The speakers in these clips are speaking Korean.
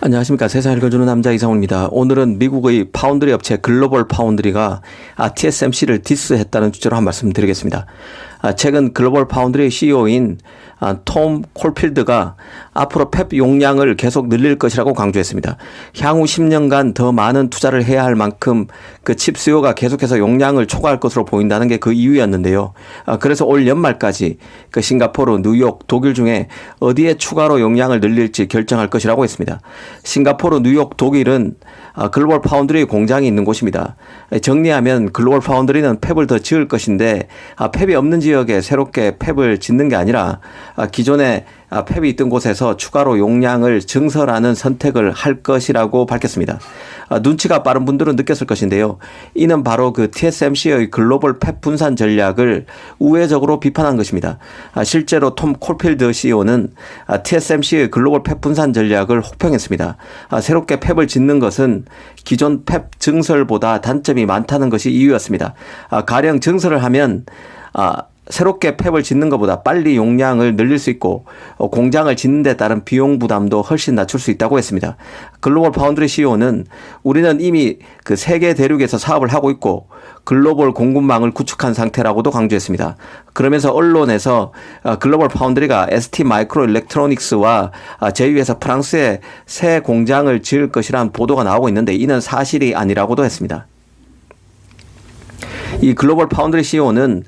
안녕하십니까. 세상을 읽어주는 남자 이상훈입니다. 오늘은 미국의 파운드리 업체 글로벌 파운드리가 아, TSMC를 디스했다는 주제로 한 말씀 드리겠습니다. 아, 최근 글로벌 파운드리 CEO인 아, 톰 콜필드가 앞으로 펩 용량을 계속 늘릴 것이라고 강조했습니다. 향후 10년간 더 많은 투자를 해야 할 만큼 그 칩 수요가 계속해서 용량을 초과할 것으로 보인다는 게 그 이유였는데요. 그래서 올 연말까지 그 싱가포르, 뉴욕, 독일 중에 어디에 추가로 용량을 늘릴지 결정할 것이라고 했습니다. 싱가포르, 뉴욕, 독일은 글로벌 파운드리 공장이 있는 곳입니다. 정리하면 글로벌 파운드리는 펩을 더 지을 것인데 펩이 없는 지 역에 새롭게 펩을 짓는 게 아니라 기존에 펩이 있던 곳에서 추가로 용량을 증설하는 선택을 할 것이라고 밝혔습니다. 눈치가 빠른 분들은 느꼈을 것인데요. 이는 바로 그 TSMC의 글로벌 펩 분산 전략을 우회적으로 비판한 것입니다. 실제로 톰 콜필드 CEO는 TSMC의 글로벌 펩 분산 전략을 혹평했습니다. 새롭게 펩을 짓는 것은 기존 펩 증설보다 단점이 많다는 것이 이유였습니다. 가령 증설을 하면 새롭게 팹을 짓는 것보다 빨리 용량을 늘릴 수 있고 어, 공장을 짓는 데 따른 비용 부담도 훨씬 낮출 수 있다고 했습니다. 글로벌 파운드리 CEO는 우리는 이미 그 세계 대륙에서 사업을 하고 있고 글로벌 공급망을 구축한 상태라고도 강조했습니다. 그러면서 언론에서 어, 글로벌 파운드리가 ST 마이크로 일렉트로닉스와 어, 제휴해서 프랑스에 새 공장을 지을 것이라는 보도가 나오고 있는데 이는 사실이 아니라고도 했습니다. 이 글로벌 파운드리 CEO는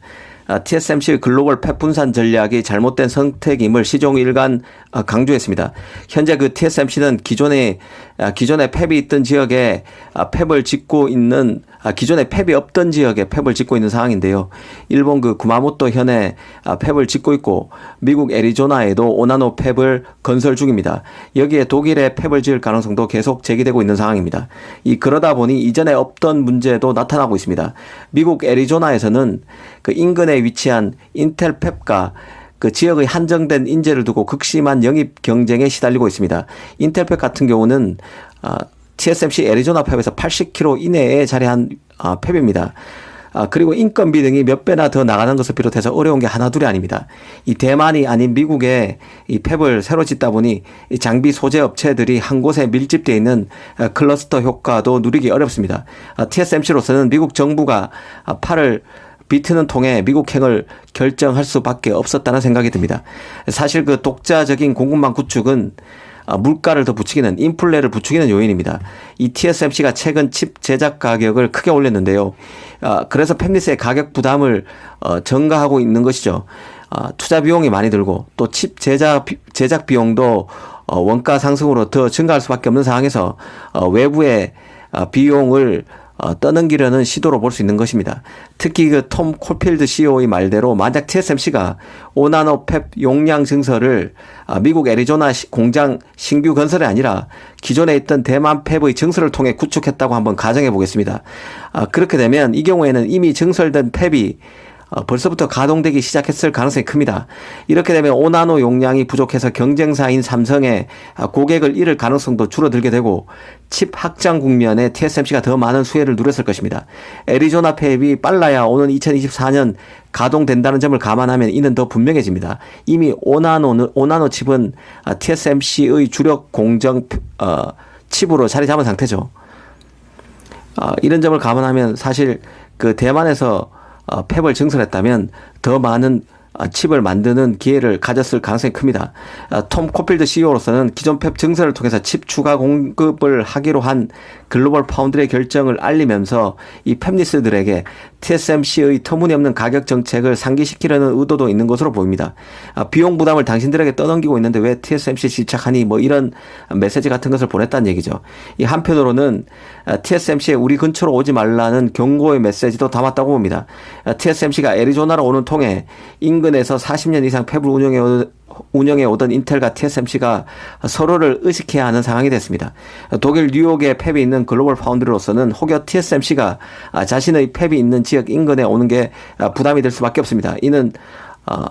TSMC의 글로벌 팹 분산 전략이 잘못된 선택임을 시종일관 어, 강조했습니다. 현재 그 TSMC는 기존에 아, 기존에 팹이 있던 지역에 아, 팹을 짓고 있는 아, 기존에 팹이 없던 지역에 팹을 짓고 있는 상황인데요. 일본 그 구마모토 현에 팹을 짓고 있고 미국 애리조나에도 오나노 팹을 건설 중입니다. 여기에 독일에 팹을 지을 가능성도 계속 제기되고 있는 상황입니다. 이 그러다 보니 이전에 없던 문제도 나타나고 있습니다. 미국 애리조나에서는 그 인근에 위치한 인텔 팹과 그 지역의 한정된 인재를 두고 극심한 영입 경쟁에 시달리고 있습니다. 인텔팩 같은 경우는 아, TSMC 애리조나 팹에서 80km 이내에 자리한 아, 팹입니다. 아, 그리고 인건비 등이 몇 배나 더 나가는 것을 비롯해서 어려운 게 하나둘이 아닙니다. 이 대만이 아닌 미국에 이 팹을 새로 짓다 보니 이 장비 소재 업체들이 한 곳에 밀집되어 있는 아, 클러스터 효과도 누리기 어렵습니다. 아, TSMC로서는 미국 정부가 아, 팔을 비트는 통해 미국행을 결정할 수밖에 없었다는 생각이 듭니다. 사실 그 독자적인 공급망 구축은 아, 물가를 더 붙이기는 인플레를 부추기는 요인입니다. 이 TSMC가 최근 칩 제작 가격을 크게 올렸는데요. 아, 그래서 팹리스의 가격 부담을 어, 증가하고 있는 것이죠. 아, 투자 비용이 많이 들고 또 칩 제작 제작 비용도 어, 원가 상승으로 더 증가할 수밖에 없는 상황에서 어, 외부의 비용을 어, 떠넘기려는 시도로 볼 수 있는 것입니다. 특히 그 톰 콜필드 CEO의 말대로 만약 TSMC가 오나노 펩 용량 증설을 아, 미국 애리조나 공장 신규 건설이 아니라 기존에 있던 대만 펩의 증설을 통해 구축했다고 한번 가정해 보겠습니다. 아, 그렇게 되면 이 경우에는 이미 증설된 어, 벌써부터 가동되기 시작했을 가능성이 큽니다. 이렇게 되면 5나노 용량이 부족해서 경쟁사인 삼성의 아, 고객을 잃을 가능성도 줄어들게 되고 칩 확장 국면에 TSMC가 더 많은 수혜를 누렸을 것입니다. 애리조나 팹이 빨라야 오는 2024년 가동된다는 점을 감안하면 이는 더 분명해집니다. 이미 5나노, 5나노 칩은 TSMC의 주력 공정 어, 칩으로 자리 잡은 상태죠. 어, 이런 점을 감안하면 사실 그 대만에서 어, 팹을 증설했다면 더 많은 아, 칩을 만드는 기회를 가졌을 가능성이 큽니다. 아, 톰 코필드 CEO로서는 기존 팹 증설을 통해서 칩 추가 공급을 하기로 한 글로벌 파운드의 결정을 알리면서 이 팹리스들에게 TSMC의 터무니없는 가격 정책을 상기시키려는 의도도 있는 것으로 보입니다. 아, 비용 부담을 당신들에게 떠넘기고 있는데 왜 TSMC 시착하니 뭐 이런 메시지 같은 것을 보냈다는 얘기죠. 이 한편으로는 TSMC에 우리 근처로 오지 말라는 경고의 메시지도 담았다고 봅니다. TSMC가 애리조나로 오는 통에 인근 에서 40년 이상 팹을 운영해 운영해 오던 인텔과 TSMC가 서로를 의식해야 하는 상황이 됐습니다. 독일 뉴욕에 팹이 있는 글로벌 파운드로서는 혹여 TSMC가 자신의 팹이 있는 지역 인근에 오는 게 부담이 될 수밖에 없습니다. 이는 어,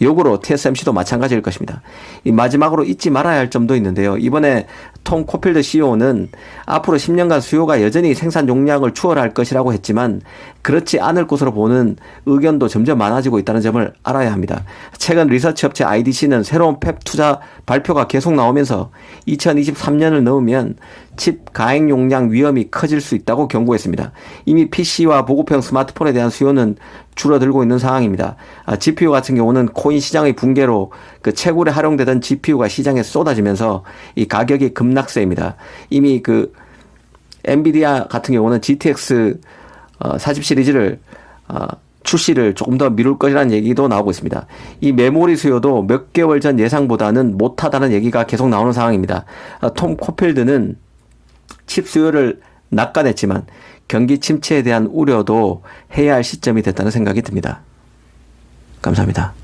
역으로 TSMC도 마찬가지일 것입니다. 이 마지막으로 잊지 말아야 할 점도 있는데요. 이번에 톰 코필드 CEO는 앞으로 10년간 수요가 여전히 생산 용량을 추월할 것이라고 했지만 그렇지 않을 것으로 보는 의견도 점점 많아지고 있다는 점을 알아야 합니다. 최근 리서치 업체 IDC는 새로운 펩 투자 발표가 계속 나오면서 2023년을 넘으면 칩 가행 용량 위험이 커질 수 있다고 경고했습니다. 이미 PC와 보급형 스마트폰에 대한 수요는 줄어들고 있는 상황입니다. 아, GPU 같은 경우는 코인 시장의 붕괴로 그 채굴에 활용되던 GPU가 시장에 쏟아지면서 이 가격이 급락세입니다. 이미 그 엔비디아 같은 경우는 GTX 40 시리즈를 어, 출시를 조금 더 미룰 것이라는 얘기도 나오고 있습니다. 이 메모리 수요도 몇 개월 전 예상보다는 못하다는 얘기가 계속 나오는 상황입니다. 아, 톰 코필드는 칩 수요를 낚아냈지만 경기 침체에 대한 우려도 해야 할 시점이 됐다는 생각이 듭니다. 감사합니다.